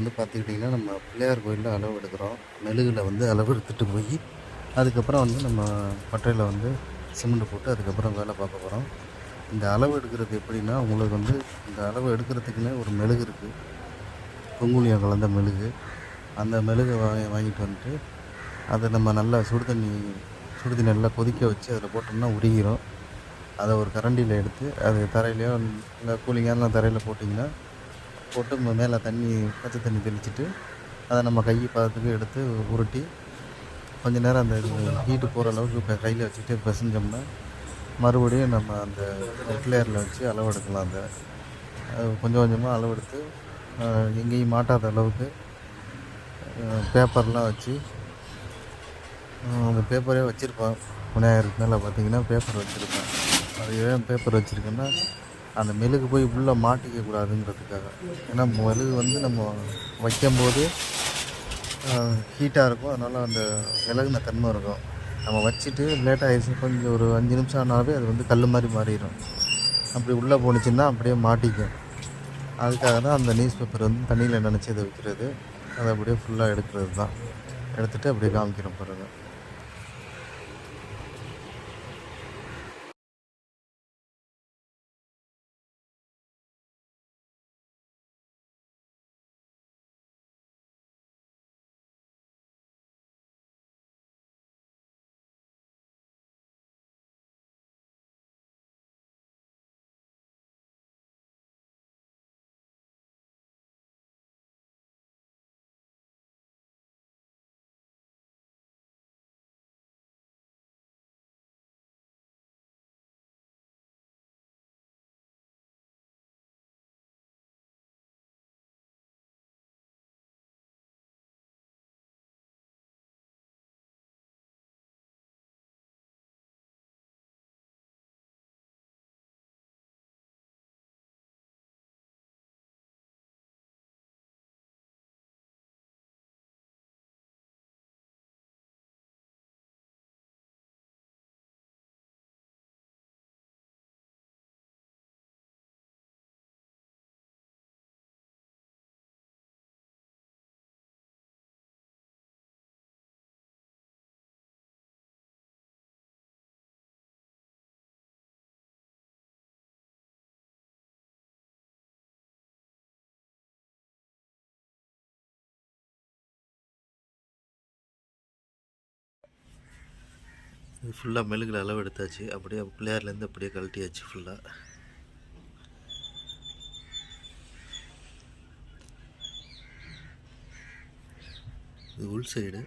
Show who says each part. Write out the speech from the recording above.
Speaker 1: வந்து பார்த்துக்கிட்டிங்கன்னா நம்ம பிள்ளையார் கோயிலில் அளவு எடுக்கிறோம். மெழுகில் வந்து அளவு எடுத்துகிட்டு போய் அதுக்கப்புறம் வந்து நம்ம பட்டையில் வந்து சிமெண்ட் போட்டு அதுக்கப்புறம் வேலை பார்க்க போகிறோம் இந்த அளவு எடுக்கிறது எப்படின்னா உங்களுக்கு வந்து இந்த அளவு எடுக்கிறதுக்குன்னே ஒரு மெழுகு இருக்குது பொங்குலியம் கலந்த மெழுகு. அந்த மெழுகை வாங்கி வாங்கிட்டு வந்துட்டு அதை நம்ம நல்லா சுடு தண்ணி சுடு தண்ணி நல்லா கொதிக்க வச்சு அதில் போட்டோம்னா உருகிரும். அதை ஒரு கரண்டியில் எடுத்து அது தரையிலையோ இல்லை கூலிங்கான தரையில் போட்டிங்கன்னா போட்டு மேலே தண்ணி பச்சை தண்ணி தெளிச்சுட்டு அதை நம்ம கை பதத்துக்கு எடுத்து உருட்டி கொஞ்ச நேரம் அந்த ஹீட்டு போகிற அளவுக்கு இப்போ கையில் வச்சுட்டு பிசைஞ்சோம்னா மறுபடியும் நம்ம அந்த பிளேயரில் வச்சு அளவெடுக்கலாம் அந்த கொஞ்சம் கொஞ்சமாக அளவெடுத்து எங்கேயும் மாட்டாத அளவுக்கு பேப்பர்லாம் வச்சு அந்த பேப்பரே வச்சுருப்பேன் விநாயகருக்கு மேலே பார்த்தீங்கன்னா பேப்பர் வச்சுருப்பேன் அது ஏன் பேப்பர் வச்சுருக்கேன்னா அந்த மெழுகு போய் உள்ளே மாட்டிக்க கூடாதுங்கிறதுக்காக ஏன்னா மெழுகு வந்து நம்ம வைக்கும்போது ஹீட்டாக இருக்கும். அதனால் அந்த விலகுன தன்மை இருக்கும். நம்ம வச்சுட்டு லேட் ஆகிடுச்சு கொஞ்சம் ஒரு அஞ்சு நிமிஷம் ஆனாவே அது வந்து கல் மாதிரி மாறிடும். அப்படி உள்ளே போணுச்சுன்னா அப்படியே மாட்டிக்கும். அதுக்காக தான் அந்த நியூஸ் பேப்பர் வந்து தண்ணியில் நினச்சி அதை வைக்கிறது அதை அப்படியே ஃபுல்லாக எடுக்கிறது தான் எடுத்துகிட்டு அப்படியே காமிக்கிறோம் பிறகு இது ஃபுல்லாக மெழுகில் அளவு எடுத்தாச்சு. அப்படியே பிள்ளையார்லேருந்து அப்படியே கழட்டியாச்சு ஃபுல்லாக இது உள் சைடு